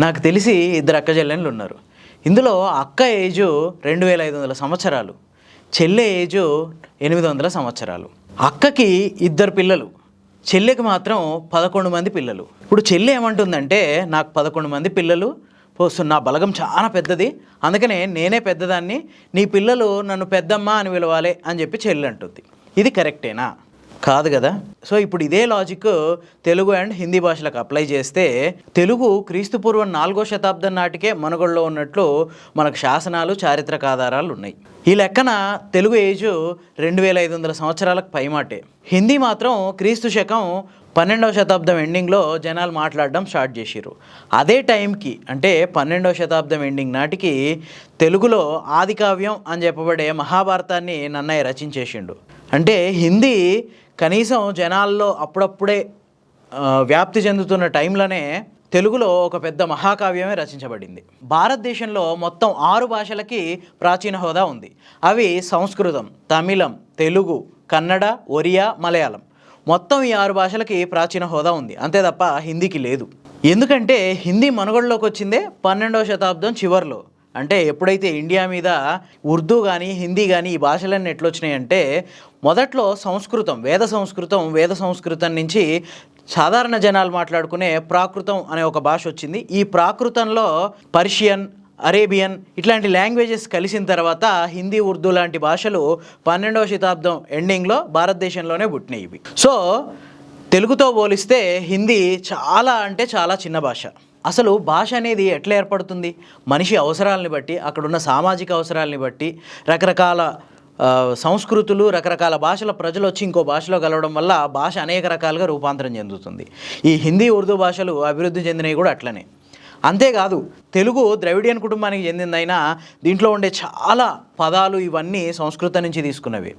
నాకు తెలిసి ఇద్దరు అక్క చెల్లెళ్ళు ఉన్నారు. ఇందులో అక్క ఏజు రెండు వేల ఐదు వందల సంవత్సరాలు చెల్లె ఏజు ఎనిమిది వందల సంవత్సరాలు. అక్కకి ఇద్దరు పిల్లలు చెల్లెకి మాత్రం పదకొండు మంది పిల్లలు. ఇప్పుడు చెల్లె ఏమంటుందంటే నాకు పదకొండు మంది పిల్లలు పోస్తున్న నా బలగం చాలా పెద్దది అందుకనే నేనే పెద్దదాన్ని నీ పిల్లలు నన్ను పెద్దమ్మ అని పిలవాలి అని చెప్పి చెల్లి అంటుంది. ఇది కరెక్టేనా? కాదు కదా? సో ఇప్పుడు ఇదే లాజిక్ తెలుగు అండ్ హిందీ భాషలకు అప్లై చేస్తే తెలుగు క్రీస్తు పూర్వం నాలుగో శతాబ్దం నాటికే మనుగడలో ఉన్నట్లు మనకు శాసనాలు చారిత్రక ఆధారాలు ఉన్నాయి. ఈ లెక్కన తెలుగు ఏజు రెండు వేల ఐదు వందల సంవత్సరాలకు పైమాటే. హిందీ మాత్రం క్రీస్తు శకం పన్నెండవ శతాబ్దం ఎండింగ్లో జనాలు మాట్లాడడం స్టార్ట్ చేసిర్రు. అదే టైంకి అంటే పన్నెండవ శతాబ్దం ఎండింగ్ నాటికి తెలుగులో ఆదికావ్యం అని చెప్పబడే మహాభారతాన్ని నన్నయ్య రచించేసిండు. అంటే హిందీ కనీసం జనాల్లో అప్పుడప్పుడే వ్యాప్తి చెందుతున్న టైంలోనే తెలుగులో ఒక పెద్ద మహాకావ్యమే రచించబడింది. భారతదేశంలో మొత్తం ఆరు భాషలకి ప్రాచీన హోదా ఉంది. అవి సంస్కృతం తమిళం తెలుగు కన్నడ ఒరియా మలయాళం. మొత్తం ఈ ఆరు భాషలకి ప్రాచీన హోదా ఉంది. అంతే తప్ప హిందీకి లేదు. ఎందుకంటే హిందీ మనుగడలోకి వచ్చిందే పన్నెండవ శతాబ్దం చివరిలో. అంటే ఎప్పుడైతే ఇండియా మీద ఉర్దూ కానీ హిందీ కానీ ఈ భాషలన్నీ ఎట్లొచ్చినాయంటే మొదట్లో సంస్కృతం వేద సంస్కృతం వేద సంస్కృతం నుంచి సాధారణ జనాలు మాట్లాడుకునే ప్రాకృతం అనే ఒక భాష వచ్చింది. ఈ ప్రాకృతంలో పర్షియన్ అరేబియన్ ఇట్లాంటి లాంగ్వేజెస్ కలిసిన తర్వాత హిందీ ఉర్దూ లాంటి భాషలు పన్నెండవ శతాబ్దం ఎండింగ్లో భారతదేశంలోనే పుట్టినాయి ఇవి. సో తెలుగుతో పోలిస్తే హిందీ చాలా అంటే చాలా చిన్న భాష. అసలు భాష అనేది ఎట్లా ఏర్పడుతుంది? మనిషి అవసరాలని బట్టి అక్కడున్న సామాజిక అవసరాలని బట్టి రకరకాల సంస్కృతులు రకరకాల భాషల ప్రజలు వచ్చి ఇంకో భాషలో కలవడం వల్ల భాష అనేక రకాలుగా రూపాంతరం చెందుతుంది. ఈ హిందీ ఉర్దూ భాషలు అభివృద్ధి చెందినవి కూడా అట్లనే. అంతేకాదు తెలుగు ద్రవిడియన్ కుటుంబానికి చెందిందైనా దీంట్లో ఉండే చాలా పదాలు ఇవన్నీ సంస్కృతం నుంచి తీసుకున్నవి.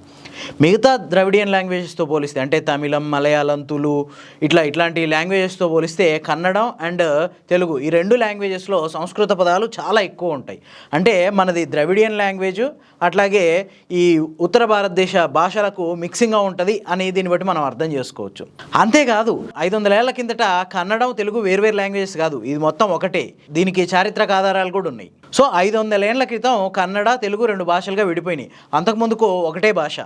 మిగతా ద్రవిడియన్ లాంగ్వేజెస్తో పోలిస్తే అంటే తమిళం మలయాళం తులు ఇట్లా ఇట్లాంటి లాంగ్వేజెస్తో పోలిస్తే కన్నడం అండ్ తెలుగు ఈ రెండు లాంగ్వేజెస్లో సంస్కృత పదాలు చాలా ఎక్కువ ఉంటాయి. అంటే మనది ద్రవిడియన్ లాంగ్వేజ్ అట్లాగే ఈ ఉత్తర భారతదేశ భాషలకు మిక్సింగ్గా ఉంటుంది అని దీన్ని బట్టి మనం అర్థం చేసుకోవచ్చు. అంతేకాదు ఐదు వందల ఏళ్ళ కిందట కన్నడం తెలుగు వేర్వేరు లాంగ్వేజెస్ కాదు. ఇది మొత్తం ఒకటి. దీనికి చారిత్రక ఆధారాలు కూడా ఉన్నాయి. సో ఐదు వందల ఏళ్ళ క్రితం కన్నడ తెలుగు రెండు భాషలుగా విడిపోయినాయి. అంతకుముందుకు ఒకటే భాష.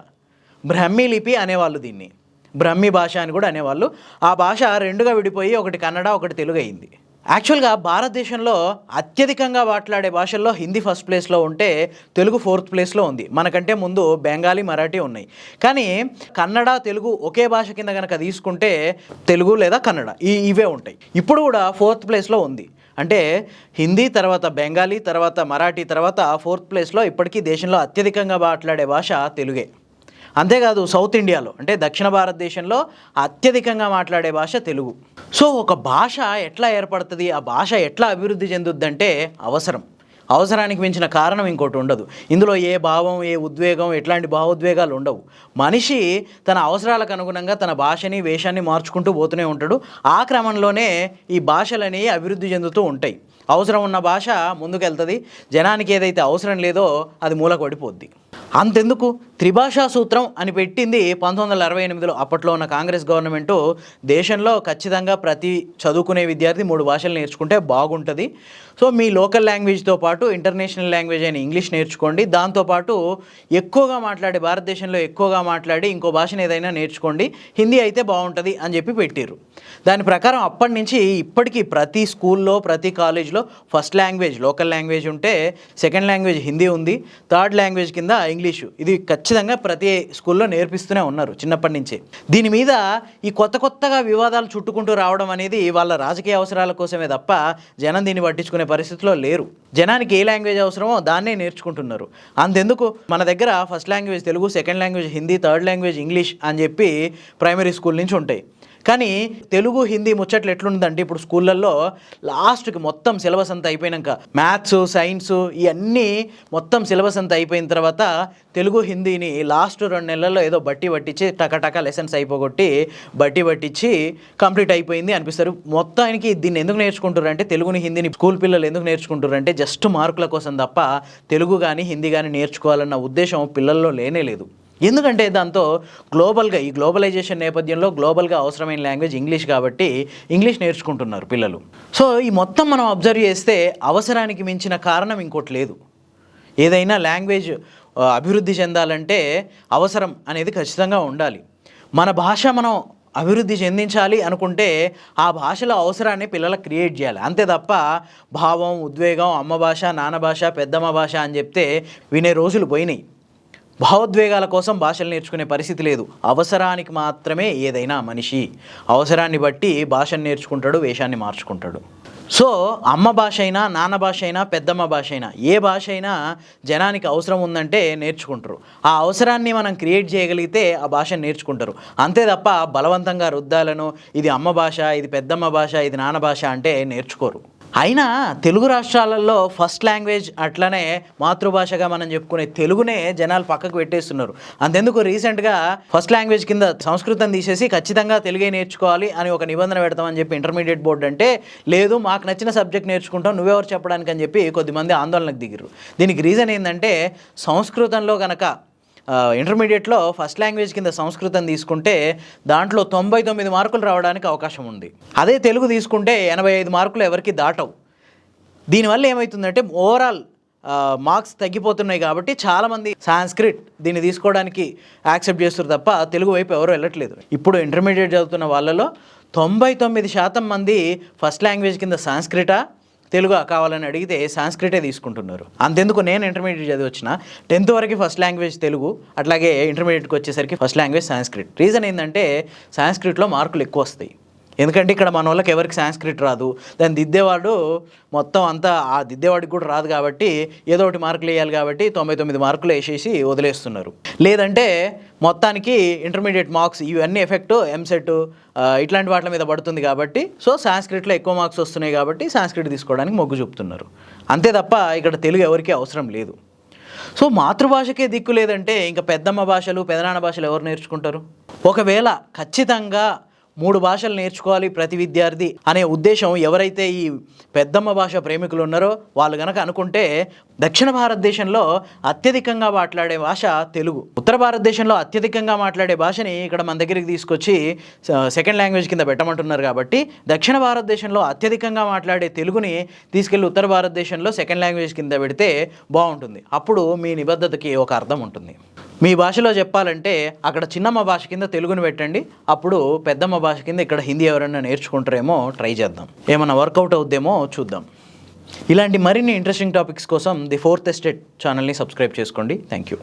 బ్రహ్మీ లిపి అనేవాళ్ళు దీన్ని. బ్రహ్మీ భాష అని కూడా అనేవాళ్ళు. ఆ భాష రెండుగా విడిపోయి ఒకటి కన్నడ ఒకటి తెలుగు అయింది. యాక్చువల్గా భారతదేశంలో అత్యధికంగా మాట్లాడే భాషల్లో హిందీ ఫస్ట్ ప్లేస్లో ఉంటే తెలుగు ఫోర్త్ ప్లేస్లో ఉంది. మనకంటే ముందు బెంగాలీ మరాఠీ ఉన్నాయి. కానీ కన్నడ తెలుగు ఒకే భాష కింద కనుక తీసుకుంటే తెలుగు లేదా కన్నడ ఈ ఇవే ఉంటాయి. ఇప్పుడు కూడా ఫోర్త్ ప్లేస్లో ఉంది. అంటే హిందీ తర్వాత బెంగాలీ తర్వాత మరాఠీ తర్వాత ఫోర్త్ ప్లేస్లో ఇప్పటికీ దేశంలో అత్యధికంగా మాట్లాడే భాష తెలుగే. అంతేకాదు సౌత్ ఇండియాలో అంటే దక్షిణ భారతదేశంలో అత్యధికంగా మాట్లాడే భాష తెలుగు. సో ఒక భాష ఎట్లా ఏర్పడుతుంది ఆ భాష ఎట్లా అభివృద్ధి చెందుద్దంటే అవసరం. అవసరానికి మించిన కారణం ఇంకోటి ఉండదు. ఇందులో ఏ భావం ఏ ఉద్వేగం ఎట్లాంటి భావోద్వేగాలు ఉండవు. మనిషి తన అవసరాలకు అనుగుణంగా తన భాషని వేషాన్ని మార్చుకుంటూ పోతూనే ఉంటాడు. ఆ క్రమంలోనే ఈ భాషలని అభివృద్ధి చెందుతూ ఉంటాయి. అవసరం ఉన్న భాష ముందుకెళ్తుంది. జనానికి ఏదైతే అవసరం లేదో అది మూలకబడిపోద్ది అంతెందుకు? త్రిభాషా సూత్రం అని పెట్టింది పంతొమ్మిది వందల అరవై ఎనిమిదిలో. అప్పట్లో ఉన్న కాంగ్రెస్ గవర్నమెంటు దేశంలో ఖచ్చితంగా ప్రతి చదువుకునే విద్యార్థి మూడు భాషలు నేర్చుకుంటే బాగుంటుంది. సో మీ లోకల్ లాంగ్వేజ్తో పాటు ఇంటర్నేషనల్ లాంగ్వేజ్ అయిన ఇంగ్లీష్ నేర్చుకోండి. దాంతోపాటు ఎక్కువగా మాట్లాడే భారతదేశంలో ఎక్కువగా మాట్లాడి ఇంకో భాషను ఏదైనా నేర్చుకోండి. హిందీ అయితే బాగుంటుంది అని చెప్పి పెట్టారు దాని ప్రకారం అప్పటి నుంచి ఇప్పటికీ ప్రతి స్కూల్లో ప్రతి కాలేజ్లో ఫస్ట్ లాంగ్వేజ్ లోకల్ లాంగ్వేజ్ ఉంటే సెకండ్ లాంగ్వేజ్ హిందీ ఉంది థర్డ్ లాంగ్వేజ్ కింద ఇంగ్లీషు. ఇది ఖచ్చితంగా ప్రతి స్కూల్లో నేర్పిస్తూనే ఉన్నారు చిన్నప్పటి నుంచే. దీని మీద ఈ కొత్త కొత్తగా వివాదాలు చుట్టుకుంటూ రావడం అనేది వాళ్ళ రాజకీయ అవసరాల కోసమే తప్ప జనం దీన్ని పట్టించుకునే పరిస్థితిలో లేరు. జనానికి ఏ లాంగ్వేజ్ అవసరమో దాన్నే నేర్చుకుంటున్నారు. అంతెందుకు? మన దగ్గర first language Telugu second language Hindi third language English అని చెప్పి ప్రైమరీ స్కూల్ నుంచి ఉంటాయి. కానీ తెలుగు హిందీ ముచ్చట్లు ఎట్లుందంటే ఇప్పుడు స్కూళ్ళల్లో లాస్ట్కి మొత్తం సిలబస్ అంతా అయిపోయినాక మ్యాథ్స్ సైన్స్ ఇవన్నీ మొత్తం సిలబస్ అంతా అయిపోయిన తర్వాత తెలుగు హిందీని లాస్ట్ రెండు నెలల్లో ఏదో బట్టి పట్టించి టకటక లెసన్స్ అయిపోగొట్టి బట్టి పట్టించి కంప్లీట్ అయిపోయింది అనిపిస్తారు. మొత్తానికి దీన్ని ఎందుకు నేర్చుకుంటారు అంటే తెలుగుని హిందీని స్కూల్ పిల్లలు ఎందుకు నేర్చుకుంటారు అంటే జస్ట్ మార్కుల కోసం తప్ప తెలుగు కానీ హిందీ కానీ నేర్చుకోవాలన్న ఉద్దేశం పిల్లల్లో లేనే లేదు. ఎందుకంటే దాంతో గ్లోబల్గా ఈ గ్లోబలైజేషన్ నేపథ్యంలో గ్లోబల్గా అవసరమైన లాంగ్వేజ్ ఇంగ్లీష్ కాబట్టి ఇంగ్లీష్ నేర్చుకుంటున్నారు పిల్లలు. సో ఈ మొత్తం మనం అబ్జర్వ్ చేస్తే అవసరానికి మించిన కారణం ఇంకోటి లేదు. ఏదైనా లాంగ్వేజ్ అభివృద్ధి చెందాలంటే అవసరం అనేది ఖచ్చితంగా ఉండాలి. మన భాష మనం అభివృద్ధి చెందించాలి అనుకుంటే ఆ భాషలో అవసరాన్ని పిల్లలకు క్రియేట్ చేయాలి. అంతే తప్ప భావం ఉద్వేగం అమ్మ భాష నాన్న భాష పెద్దమ్మ భాష అని చెప్తే వినే రోజులు పోయినాయి. భావోద్వేగాల కోసం భాషలు నేర్చుకునే పరిస్థితి లేదు. అవసరానికి మాత్రమే ఏదైనా మనిషి. అవసరాన్ని బట్టి భాషను నేర్చుకుంటాడు వేషాన్ని మార్చుకుంటాడు. సో అమ్మ భాష అయినా నాన్న భాష అయినా పెద్దమ్మ భాష అయినా ఏ భాష అయినా జనానికి అవసరం ఉందంటే నేర్చుకుంటారు. ఆ అవసరాన్ని మనం క్రియేట్ చేయగలిగితే ఆ భాషను నేర్చుకుంటారు. అంతే తప్ప బలవంతంగా రుద్దాలను ఇది అమ్మ భాష ఇది పెద్దమ్మ భాష ఇది నాన్న భాష అంటే నేర్చుకోరు. అయినా తెలుగు రాష్ట్రాలలో ఫస్ట్ లాంగ్వేజ్ అట్లనే మాతృభాషగా మనం చెప్పుకునే తెలుగునే జనాలు పక్కకు పెట్టేస్తున్నారు. అంతెందుకు రీసెంట్గా ఫస్ట్ లాంగ్వేజ్ కింద సంస్కృతం తీసేసి ఖచ్చితంగా తెలుగే నేర్చుకోవాలి అని ఒక నిబంధన పెడతామని చెప్పి ఇంటర్మీడియట్ బోర్డు అంటే లేదు మాకు నచ్చిన సబ్జెక్ట్ నేర్చుకుంటాం నువ్వెవరు చెప్పడానికి అని చెప్పి కొద్దిమంది ఆందోళనకు దిగిరు దీనికి రీజన్ ఏంటంటే సంస్కృతంలో కనుక ఇంటర్మీడియట్లో ఫస్ట్ లాంగ్వేజ్ కింద సంస్కృతం తీసుకుంటే దాంట్లో తొంభై తొమ్మిది మార్కులు రావడానికి అవకాశం ఉంది. అదే తెలుగు తీసుకుంటే ఎనభై ఐదు మార్కులు ఎవరికి దాటవు. దీనివల్ల ఏమవుతుందంటే ఓవరాల్ మార్క్స్ తగ్గిపోతున్నాయి కాబట్టి చాలామంది సాంస్క్రిట్ దీన్ని తీసుకోవడానికి యాక్సెప్ట్ చేస్తారు తప్ప తెలుగు వైపు ఎవరు వెళ్ళట్లేదు. ఇప్పుడు ఇంటర్మీడియట్ చదువుతున్న వాళ్ళలో తొంభై తొమ్మిది శాతం మంది ఫస్ట్ లాంగ్వేజ్ కింద సాంస్క్రిటా తెలుగు కావాలని అడిగితే సాంస్క్రిటే తీసుకుంటున్నారు. అంతెందుకు నేను ఇంటర్మీడియట్ చదివి వచ్చిన టెన్త్ వరకు ఫస్ట్ లాంగ్వేజ్ తెలుగు అట్లాగే ఇంటర్మీడియట్కి వచ్చేసరికి ఫస్ట్ లాంగ్వేజ్ సాంస్క్రిట్. రీజన్ ఏంటంటే సాంస్క్రిట్లో మార్కులు ఎక్కువ వస్తాయి ఎందుకంటే ఇక్కడ మన వాళ్ళకి ఎవరికి సాంస్క్రిట్ రాదు. దాన్ని దిద్దేవాడు మొత్తం అంతా ఆ దిద్దేవాడికి కూడా రాదు కాబట్టి ఏదో ఒకటి మార్కులు వేయాలి కాబట్టి తొంభై తొమ్మిది మార్కులు వేసేసి వదిలేస్తున్నారు. లేదంటే మొత్తానికి ఇంటర్మీడియట్ మార్క్స్ ఇవన్నీ ఎఫెక్ట్ ఎంసెట్ ఇట్లాంటి వాటి మీద పడుతుంది కాబట్టి సో సాంస్క్రిట్లో ఎక్కువ మార్క్స్ వస్తున్నాయి కాబట్టి సాంస్క్రిట్ తీసుకోవడానికి మొగ్గు చూపుతున్నారు. అంతే తప్ప ఇక్కడ తెలుగు ఎవరికీ అవసరం లేదు. సో మాతృభాషకే దిక్కు లేదంటే ఇంకా పెద్దమ్మ భాషలు పెదనాన్న భాషలు ఎవరు నేర్చుకుంటారు? ఒకవేళ ఖచ్చితంగా మూడు భాషలు నేర్చుకోవాలి ప్రతి విద్యార్థి అనే ఉద్దేశం ఎవరైతే ఈ పెద్దమ్మ భాష ప్రేమికులు ఉన్నారో వాళ్ళు గనక అనుకుంటే దక్షిణ భారతదేశంలో అత్యధికంగా మాట్లాడే భాష తెలుగు. ఉత్తర భారతదేశంలో అత్యధికంగా మాట్లాడే భాషని ఇక్కడ మన దగ్గరికి తీసుకొచ్చి సెకండ్ లాంగ్వేజ్ కింద పెట్టమంటున్నారు కాబట్టి దక్షిణ భారతదేశంలో అత్యధికంగా మాట్లాడే తెలుగుని తీసుకెళ్ళి ఉత్తర భారతదేశంలో సెకండ్ లాంగ్వేజ్ కింద పెడితే బాగుంటుంది. అప్పుడు మీ నిబద్ధతకి ఒక అర్థం ఉంటుంది. మీ భాషలో చెప్పాలంటే అక్కడ చిన్నమ్మ భాష కింద తెలుగుని పెట్టండి. అప్పుడు పెద్దమ్మ భాష కింద ఇక్కడ హిందీ ఎవరైనా నేర్చుకుంటారేమో ట్రై చేద్దాం. ఏమైనా వర్కౌట్ అవుద్దేమో చూద్దాం. ఇలాంటి మరిన్ని ఇంట్రెస్టింగ్ టాపిక్స్ కోసం ది ఫోర్త్ ఎస్టేట్ ఛానల్ని సబ్స్క్రైబ్ చేసుకోండి. Thank you